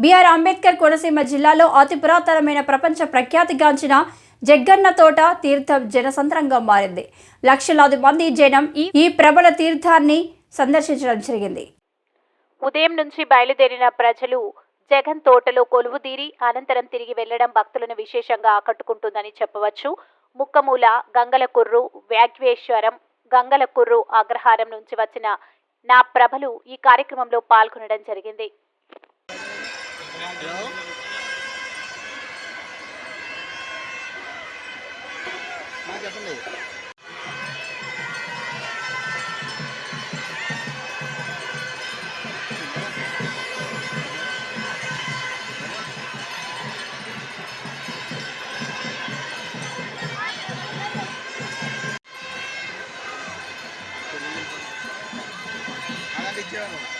BR Ambedkar Konaseema జిల్లాలో అతి పురాతనమైన ప్రపంచ ప్రఖ్యాతిగాంచిన జగ్గన్న తోట తీర్థం జనసంద్రంగా మారింది. లక్షలాది మంది జనం ఈ- ఈ ప్రబల తీర్థాన్ని సందర్శించడం జరిగింది. ఉదయం నుంచి బయలుదేరిన ప్రజలు జగన్ తోటలో కొలువుదీరి అనంతరం తిరిగి వెళ్ళడం భక్తులను విశేషంగా ఆకట్టుకుంటుందని చెప్పవచ్చు. ముక్కమూల గంగలకుర్రు వ్యాగ్వేశ్వరం గంగలకుర్రు అగ్రహారం నుంచి వచ్చిన నా ప్రభలు ఈ కార్యక్రమంలో పాల్గొనడం జరిగింది. Hello? Mag apa nih? Ada.